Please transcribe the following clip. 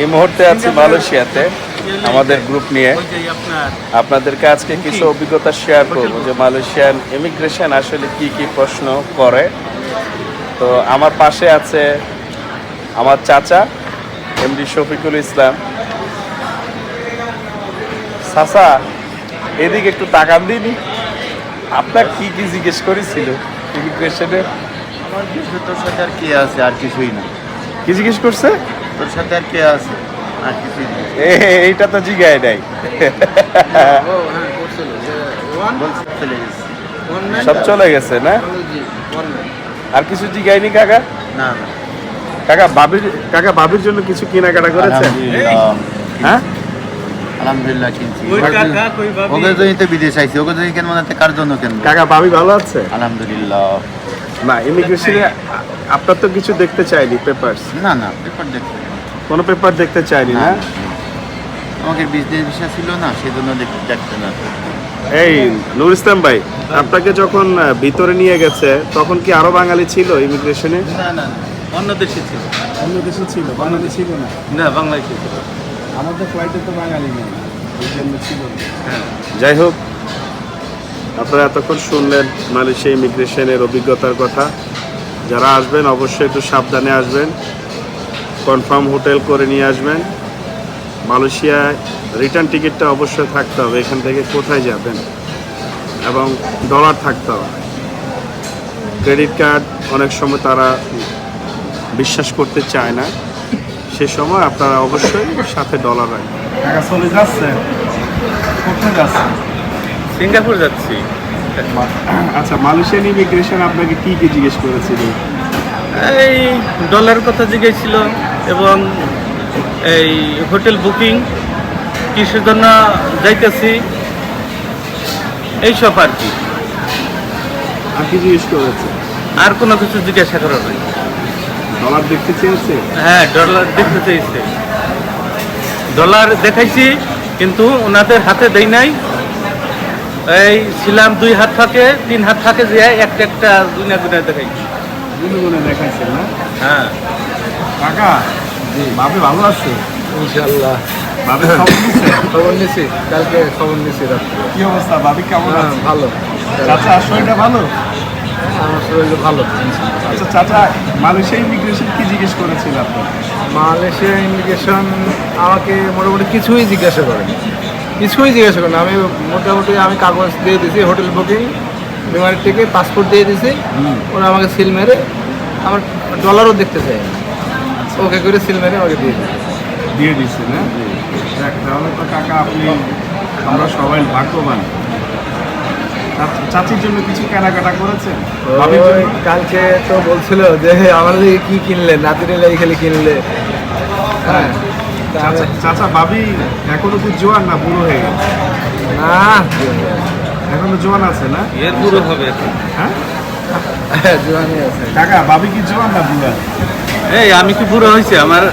এই মুহূর্তে আছি মালয়েশিয়াতে আমাদের গ্রুপ নিয়ে। আপনাদেরকে আজকে কিছু অভিজ্ঞতা শেয়ার করব যে মালয়েশিয়ান ইমিগ্রেশন আসলে কি কি প্রশ্ন করে। তো আমার পাশে আছে আমার চাচা এমডি শফিকুল ইসলাম। চাচা এদিকে একটু তাকান দিনি। আপনার কি কি জিজ্ঞেস করেছিল ইমিগ্রেশনে আমার আর আছে আর কিছুই না। কি জিজ্ঞেস করছে? তোর সাথে আর কে আছে? আর এইটা তো জিগায় নাই। ও হ্যাঁ সব চলে গেছে না? আর কিছু জিগায়নি কাকা? না না। কাকা বাবির কাকা বাবির জন্য কিছু কেনাকাটা করেছে হ্যাঁ? আলহামদুলিল্লাহ কিনছি। ওই কাকা কই ভাবি ওকে জন্য তো বিদেশ আইছি ওকে কেন মনে কার জন্য কেন কাকা বাবি ভালো আছে? আলহামদুলিল্লাহ। না ইমিগ্রেশনে আপনার তো কিছু দেখতে চাইনি পেপারস। না না পেপার দেখতে কোনো পেপার দেখতে চাইনি না আমাকে বিজনেস ভিসা ছিল না সেজন্য দেখতে দেখতে না। এই নুর ইসলাম ভাই আপনাকে যখন ভিতরে নিয়ে গেছে তখন কি আরও বাঙালি ছিল ইমিগ্রেশনে না না অন্য দেশে ছিল। অন্য দেশে ছিল বাঙালি ছিল না? না বাংলাদেশে ছিল। আমাদের ফ্লাইটে তো বাঙালি নেই ছিল হ্যাঁ। যাই হোক আপনারা এতক্ষণ শুনলেন মালয়েশিয়া ইমিগ্রেশনের অভিজ্ঞতার কথা। যারা আসবেন অবশ্যই একটু সাবধানে আসবেন। কনফার্ম হোটেল করে নিয়ে আসবেন। মালয়েশিয়ায় রিটার্ন টিকিটটা অবশ্যই থাকতে হবে এখান থেকে কোথায় যাবেন? এবং ডলার থাকতে হবে। ক্রেডিট কার্ড অনেক সময় তারা বিশ্বাস করতে চায় না। সে সময় আপনারা অবশ্যই সাথে ডলার রাখবেন। চলে যাচ্ছে? কোথায় যাচ্ছে? সিঙ্গাপুর যাচ্ছি। আচ্ছা মালয়েশিয়ান ইমিগ্রেশন আপনাকে কি কি জিজ্ঞেস করেছিল? এই ডলার কথা জিজ্ঞেসছিল এবং এই হোটেল বুকিং কিসের জন্য যাইতেছি এইসব আর কি। আর কি জিজ্ঞেস করেছে? আর কোনো কিছু জিজ্ঞাসা করার নেই। ডলার দেখতে চেয়েছে? হ্যাঁ ডলার দেখতে চেয়েছে। ডলার দেখাইছি কিন্তু ওনাদের হাতে দেই নাই। এই ছিলাম দুই হাত থাকে তিন হাত থাকে যে একটা একটা গুনা গুনা দেখাইছি। দেখাইছে না? হ্যাঁ। কাকা বাপে ভালো আছে? ইনশাল্লাহ বাপে খবর নিছে? কালকে খবর নিছি রাত্রে। কি অবস্থা বাপি কেমন হ্যাঁ, আছে? ভালো। চাচা শরীরটা ভালো? আমার শরীর ভালো আচ্ছা চাচা মালয়েশিয়া ইমিগ্রেশন কি জিজ্ঞেস করেছিল আপনার মালয়েশিয়া ইমিগ্রেশন আমাকে মোটামুটি কিছুই জিজ্ঞাসা করে কিছুই জিজ্ঞাসা করেন। আমি মোটামুটি আমি কাগজ দিয়ে দিয়েছি হোটেল বুকিং বিমানের টিকিট পাসপোর্ট দিয়ে দিয়েছি ওরা আমাকে সিল মেরে আমার ডলারও দেখতে চাই ওকে করে সিল মেরে আমাকে দিয়ে দিয়েছে। দিয়ে দিচ্ছে না? দেখ তাহলে তো কাকা আপনি আমরা সবাই ভাগ্যবান। চাচির জন্য কিছু কেনাকাটা করেছেন? জন্য? কালকে তো বলছিল যে আমার লিগে কি কিনলে? নাতিরে লাই খালি কিনলে। হ্যাঁ তা চাচা বাবি এখনও কি জোয়ান না বুড়ো হয়ে গেছে। না। এখনও জোয়ান আছে না? এর পুরো হবে এখন। হ্যাঁ? জোয়ানি আছে। কাকা বাবি কি জোয়ান না বুড়া? এই আমি কি পুরো হয়েছে আমার